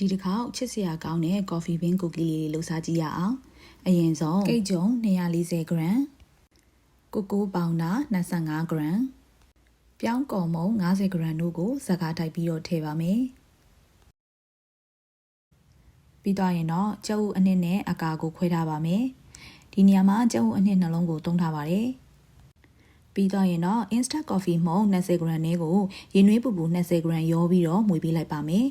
ဒီတစ်ခေါက်ချစ်စရာကောင်းတဲ့ coffee bean cookie လေးတွေလှူစားကြည့်ရအောင်အရင်ဆုံးကိတ်ကြုံ240 gram ကိုကိုပေါင်တာ25 gram ပြောင်းကော်မုံ50 gram တို့ကိုဇက်ကားတိုက်ပြီးတော့ထည့်ပါမယ်ပြီးတော့ရင်တော့ကျုပ်အနှစ်နဲ့အကာကိုခွဲထားပါမယ်ဒီနေရာမှာကျုပ်အနှစ်နှလုံးကိုတုံးထားပါတယ်ပြီးတော့ရင်တော့ instant coffee မှုန့်20 gram နဲ့ကိုရေနွေးပူပူ20 gram ရောပြီးတော့မှုေပေးလိုက်ပါမယ်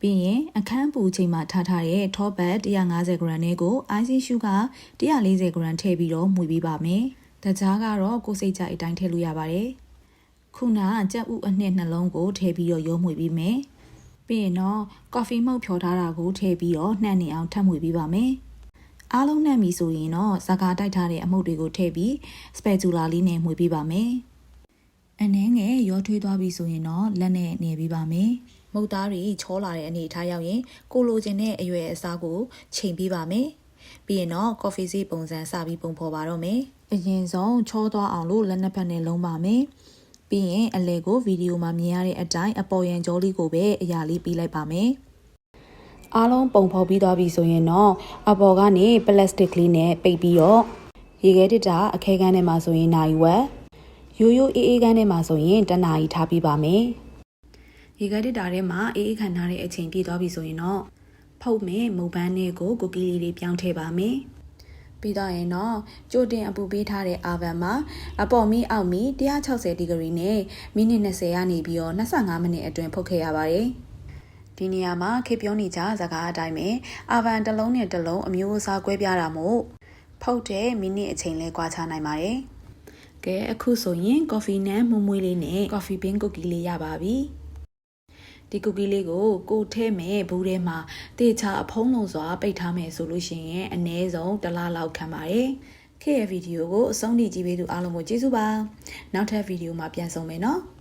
ပြီးရင်အခန်းပူချိန်မှာထားထားတဲ့ top bag 150 gram နဲ့ကို ice sugar 140 gram ထည့်ပြီးတော့မှုပေးပါမယ်။တကြားကတော့ကိုယ်စိတ်ကြိုက်အတိုင်းထည့်လို့ရပါတယ်။ခုနကကြက်ဥအနှစ်နှလုံးကိုထည့်ပြီးတော့ရောမှုပေးမယ်။ပြီးရင်တော့ coffee မှုတ်ဖြော်ထားတာကိုထည့်ပြီးတော့နှံ့နေအောင်ထပ်မှုပေးပါမယ်။အားလုံးနှံ့ပြီဆိုရင်တော့ဇာကာတိုက်ထားတဲ့အမှုတ်တွေကိုထည့်ပြီး spatula လေးနဲ့မှုပေးပါမယ်။အနှဲငယ်ရောထွေးသွားပြီဆိုရင်တော့လက်နဲ့နေပေးပါမယ်။ မုတ်သားတွေချောလာတဲ့အနေအထားရောက်ရင်ကိုလိုချင်တဲ့အရွယ်အစားကိုချိန်ပေးပါမယ်။ပြီးရင်တော့ coffee စီပုံစံစပြီးပုံဖော်ပါတော့မယ်။အရင်ဆုံးချောသွားအောင်လို့လက်နှစ်ဖက်နဲ့လုံးပါမယ်။ပြီးရင်အလဲကိုဗီဒီယိုမှာမြင်ရတဲ့အတိုင်းအပေါ်ရန်ကြောလေးကိုပဲအရာလေးပြီးလိုက်ပါမယ်။အားလုံးပုံဖော်ပြီးသွားပြီဆိုရင်တော့အပေါ်ကနေပလတ်စတစ်လေးနဲ့ပိတ်ပြီးတော့ရေခဲတစ်တာအခဲကန်းထဲမှာဆိုရင်နိုင်ဝက်ရိုးရိုးအေးအေးကန်းထဲမှာဆိုရင်တနာရီထားပြီးပါမယ်။ ရေခဲတစ်တာထဲမှာအေးအေးခံထားတဲ့အချိန်ပြည့်သွားပြီဆိုရင်တော့ဖုတ်မဲ့မုတ်ပန်းလေးကိုကိုကီလေးတွေပြောင်းထည့်ပါမယ်။ပြီးတော့ရင်တော့ကြိုတင်အပူပေးထားတဲ့အာဗန်မှာအပေါ်မီအောက်မီ160ဒီဂရီနဲ့မိနစ်20ကနေပြီးတော့25မိနစ်အတွင်းဖုတ်ခဲ့ရပါတယ်။ဒီနေရာမှာခေပြောနေကြဇာကားအတိုင်းပဲအာဗန်တစ်လုံးနဲ့တစ်လုံးအမျိုးအစားကွဲပြားတာမို့ဖုတ်တဲ့မိနစ်အချိန်လဲကွာခြားနိုင်ပါတယ်။ကဲအခုဆိုရင်ကော်ဖီနဲ့မွမွေးလေးနဲ့ကော်ဖီဘင်းကုတ်ကီလေးရပါပြီ။ ဒီကုတ်ကီလေးကိုကိုထဲမဲ့ဘူးထဲမှာတေချာအဖုံးလုံးစွာပိတ်ထားမယ်ဆိုလို့ရှိရင်အနည်းဆုံးတစ်လလောက်ခံပါတယ်။ခေရဲ့ဗီဒီယိုကိုအဆုံးထိကြည့်ပေးသူအားလုံးကိုကျေးဇူးပါ။နောက်ထပ်ဗီဒီယိုမှာပြန်ဆုံမယ်နော်။